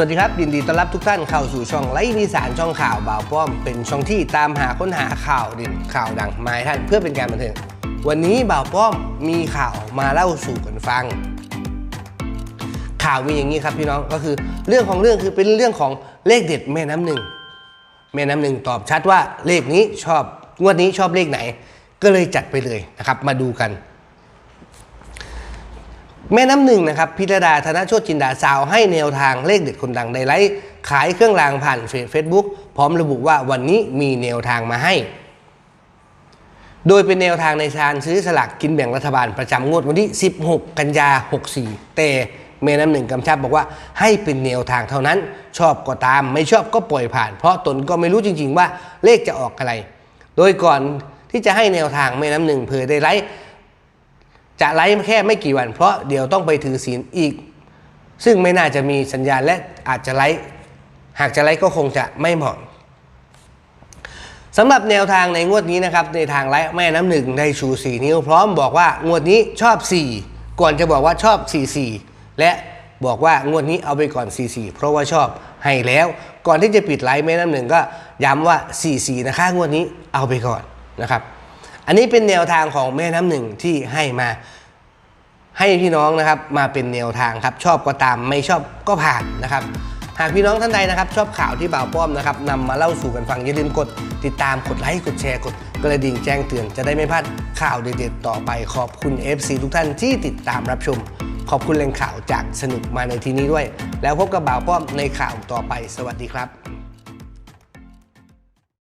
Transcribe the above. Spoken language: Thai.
สวัสดีครับยินดีต้อนรับทุกท่านเข้าสู่ช่องไลฟ์นิสานช่องข่าวบ่าวป้อม เป็นช่องที่ตามหาค้นหาข่าวเด่นข่าวดังมาให้ท่านเพื่อเป็นการบันเทิงวันนี้บ่าวป้อมมีข่าวมาเล่าสู่กันฟัง ข่าวมีอย่างนี้ครับพี่น้องก็คือเรื่องของเรื่องคือเป็นเรื่องของเลขเด็ดแม่น้ำหนึ่งแม่น้ำหนึ่งตอบชัดว่าเลขนี้ชอบงวดนี้ชอบเลขไหน ก็เลยจัดไปเลยนะครับ มาดูกัน แม่น้ำหนึ่งนะครับพิรดาธนโชติจินดาสาวให้แนวทางเลขเด็ดคนดังในไลฟ์ขายเครื่องรางผ่านเฟซบุ๊กพร้อมระบุว่าวันนี้มีแนวทางมาให้ โดยเป็นแนวทางในการซื้อสลากกินแบ่งรัฐบาลประจำงวดวันที่ 16 กันยา 64 แต่แม่น้ำหนึ่งกำชับบอกว่าให้เป็นแนวทางเท่านั้น ชอบก็ตามไม่ชอบก็ปล่อยผ่าน เพราะตนก็ไม่รู้จริง ๆ ว่าเลขจะออกอะไร โดยก่อนที่จะให้แนวทางแม่น้ำหนึ่งเผยได้ไลฟ์ จะไลฟ์แค่ไม่กี่วัน เพราะเดี๋ยวต้องไปถือศีลอีก ซึ่งไม่น่าจะมีสัญญาณและอาจจะไลฟ์หากจะไลฟ์ก็คงจะไม่เหมาะสำหรับแนวทางในงวดนี้นะครับในทางไลฟ์แม่น้ำหนึ่งได้ชู 4 นิ้ว พร้อมบอกว่างวดนี้ชอบ 4 ก่อนจะบอกว่าชอบ 44 และบอกว่างวดนี้เอาไปก่อน 44 เพราะว่าชอบให้แล้ว ก่อนที่จะปิดไลฟ์แม่น้ำหนึ่งก็ย้ำว่า 44 นะคะงวดนี้เอาไปก่อนนะครับ อันนี้เป็นแนวทางของแม่น้ำหนึ่งที่ให้มาให้พี่น้องนะครับมาเป็นแนวทางครับชอบก็ตามไม่ชอบก็ผ่านนะครับ หากพี่น้องท่านใดนะครับ ชอบข่าวที่บ่าวป้อมนะครับนำมาเล่าสู่กันฟังอย่าลืมกด ติดตามกดไลค์กดแชร์กดกระดิ่งแจ้งเตือนจะได้ไม่พลาดข่าวเด็ดๆต่อไปขอบคุณ FC ทุกท่านที่ติดตามรับชม ขอบคุณแหล่งข่าวจากสนุกมาในที่นี้ด้วย แล้วพบกับบ่าวป้อมในข่าวต่อไปสวัสดีครับ